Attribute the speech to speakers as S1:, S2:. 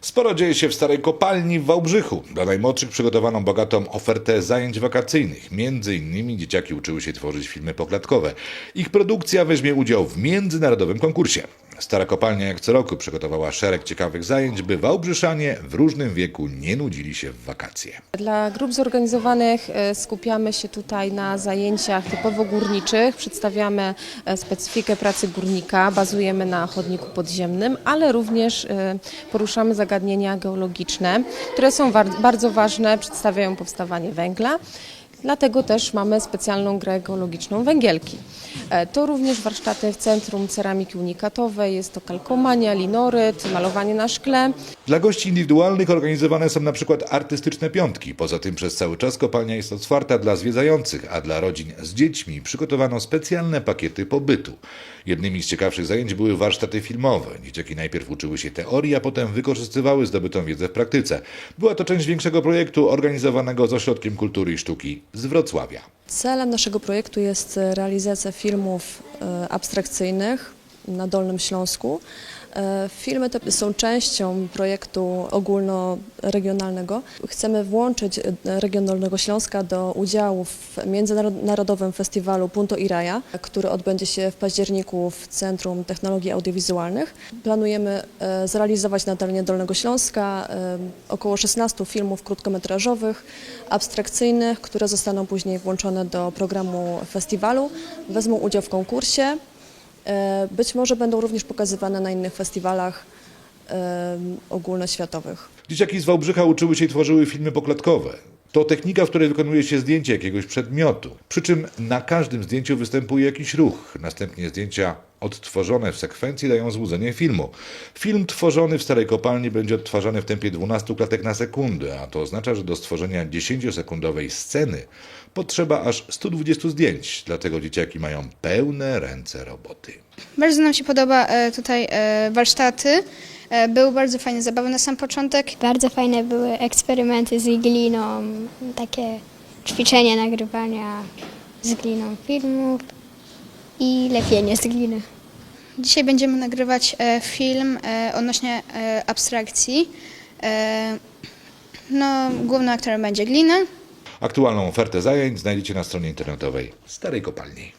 S1: Sporo dzieje się w starej kopalni w Wałbrzychu. Dla najmłodszych przygotowano bogatą ofertę zajęć wakacyjnych. Między innymi dzieciaki uczyły się tworzyć filmy poklatkowe. Ich produkcja weźmie udział w międzynarodowym konkursie. Stara kopalnia jak co roku przygotowała szereg ciekawych zajęć, by Wałbrzyszanie w różnym wieku nie nudzili się w wakacje.
S2: Dla grup zorganizowanych e, skupiamy się tutaj na zajęciach typowo górniczych, przedstawiamy e, specyfikę pracy górnika, bazujemy na chodniku podziemnym, ale również e, poruszamy zagadnienia geologiczne, które są bardzo ważne, przedstawiają powstawanie węgla. Dlatego też mamy specjalną grę geologiczną Węgielki. E, To również warsztaty w Centrum Ceramiki Unikatowej, jest to kalkomania, linoryt, malowanie na szkle.
S1: Dla gości indywidualnych organizowane są na przykład artystyczne piątki. Poza tym przez cały czas kopalnia jest otwarta dla zwiedzających, a dla rodzin z dziećmi przygotowano specjalne pakiety pobytu. Jednymi z ciekawszych zajęć były warsztaty filmowe. Dzieciaki najpierw uczyły się teorii, a potem wykorzystywały zdobytą wiedzę w praktyce. Była to część większego projektu organizowanego z Ośrodkiem Kultury i Sztuki z Wrocławia.
S3: Celem naszego projektu jest realizacja filmów e, abstrakcyjnych na Dolnym Śląsku. E, Filmy te są częścią projektu ogólnoregionalnego. Chcemy włączyć e, region Dolnego Śląska do udziału w Międzynarodowym Festiwalu Punto i Raja, który odbędzie się w październiku w Centrum Technologii Audiowizualnych. Planujemy e, zrealizować na terenie Dolnego Śląska około 16 filmów krótkometrażowych, abstrakcyjnych, które zostaną później włączone do programu festiwalu, wezmą udział w konkursie. E, Być może będą również pokazywane na innych festiwalach e, ogólnoświatowych.
S1: Dzieciaki z Wałbrzycha uczyły się i tworzyły filmy poklatkowe. To technika, w której wykonuje się zdjęcie jakiegoś przedmiotu. Przy czym na każdym zdjęciu występuje jakiś ruch. Następnie zdjęcia odtworzone w sekwencji dają złudzenie filmu. Film tworzony w starej kopalni będzie odtwarzany w tempie 12 klatek na sekundę, a to oznacza, że do stworzenia 10-sekundowej sceny potrzeba aż 120 zdjęć. Dlatego dzieciaki mają pełne ręce roboty.
S4: Bardzo nam się podoba e, tutaj e, warsztaty. E, Były bardzo fajne zabawy na sam początek.
S5: Bardzo fajne były eksperymenty z gliną, takie ćwiczenia nagrywania z gliną filmów i lepienie z gliny.
S4: Dzisiaj będziemy nagrywać e, film e, odnośnie abstrakcji. No, głównym aktorem będzie glina.
S1: Aktualną ofertę zajęć znajdziecie na stronie internetowej Starej Kopalni.